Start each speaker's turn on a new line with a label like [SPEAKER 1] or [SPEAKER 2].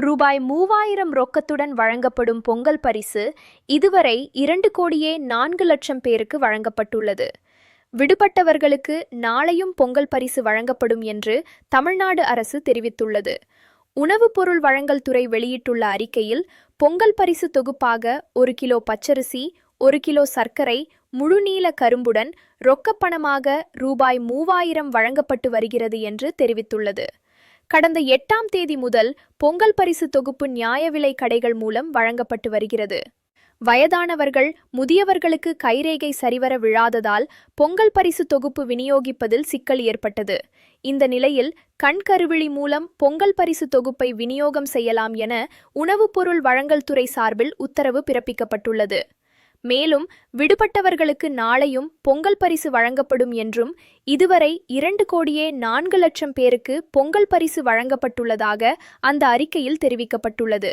[SPEAKER 1] ரூபாய் மூவாயிரம் ரொக்கத்துடன் வழங்கப்படும் பொங்கல் பரிசு இதுவரை இரண்டு கோடியே நான்கு லட்சம் பேருக்கு வழங்கப்பட்டுள்ளது. விடுபட்டவர்களுக்கு நாளையும் பொங்கல் பரிசு வழங்கப்படும் என்று தமிழ்நாடு அரசு தெரிவித்துள்ளது. உணவுப் பொருள் வழங்கல் துறை வெளியிட்டுள்ள அறிக்கையில் பொங்கல் பரிசு தொகுப்பாக ஒரு கிலோ பச்சரிசி ஒரு கிலோ சர்க்கரை முழுநீள கரும்புடன் ரொக்கப்பணமாக ரூபாய் மூவாயிரம் வழங்கப்பட்டு வருகிறது என்று தெரிவித்துள்ளது. கடந்த எட்டாம் தேதி முதல் பொங்கல் பரிசு தொகுப்பு நியாய விலை கடைகள் மூலம் வழங்கப்பட்டு வருகிறது. வயதானவர்கள் முதியவர்களுக்கு கைரேகை சரிவர விழாததால் பொங்கல் பரிசு தொகுப்பு விநியோகிப்பதில் சிக்கல் ஏற்பட்டது. இந்த நிலையில் கண்கருவிழி மூலம் பொங்கல் பரிசு தொகுப்பை விநியோகம் செய்யலாம் என உணவுப் பொருள் வழங்கல் துறை சார்பில் உத்தரவு பிறப்பிக்கப்பட்டுள்ளது. மேலும் விடுபட்டவர்களுக்கு நாளையும் பொங்கல் பரிசு வழங்கப்படும் என்றும் இதுவரை இரண்டு கோடியே நான்கு லட்சம் பேருக்கு பொங்கல் பரிசு வழங்கப்பட்டுள்ளதாக அந்த அறிக்கையில் தெரிவிக்கப்பட்டுள்ளது.